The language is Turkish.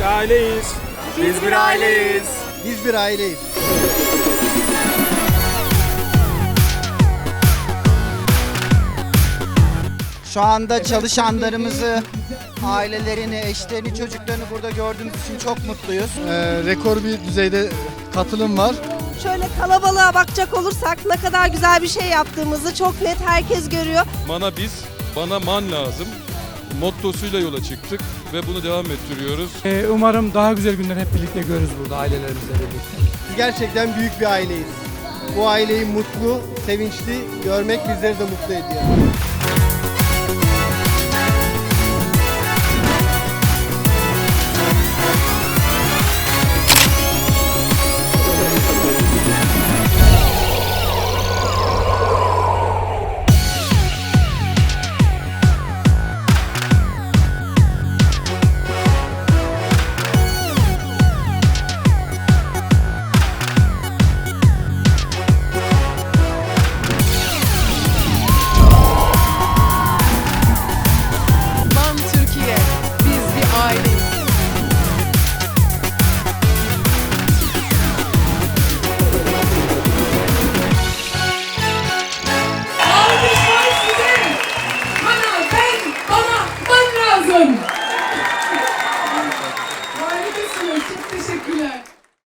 aileyiz. Biz bir aileyiz. Biz bir aileyiz. Şu anda çalışanlarımızı, ailelerini, eşlerini, çocuklarını burada gördüğümüz için çok mutluyuz. Ee, rekor bir düzeyde katılım var. Şöyle kalabalığa bakacak olursak ne kadar güzel bir şey yaptığımızı çok net herkes görüyor. Bana biz, bana man lazım. Mottosuyla yola çıktık ve bunu devam ettiriyoruz. Ee, Umarım daha güzel günler hep birlikte görürüz burada ailelerimizle birlikte. Biz gerçekten büyük bir aileyiz. Bu aileyi mutlu, sevinçli görmek bizleri de mutlu ediyor.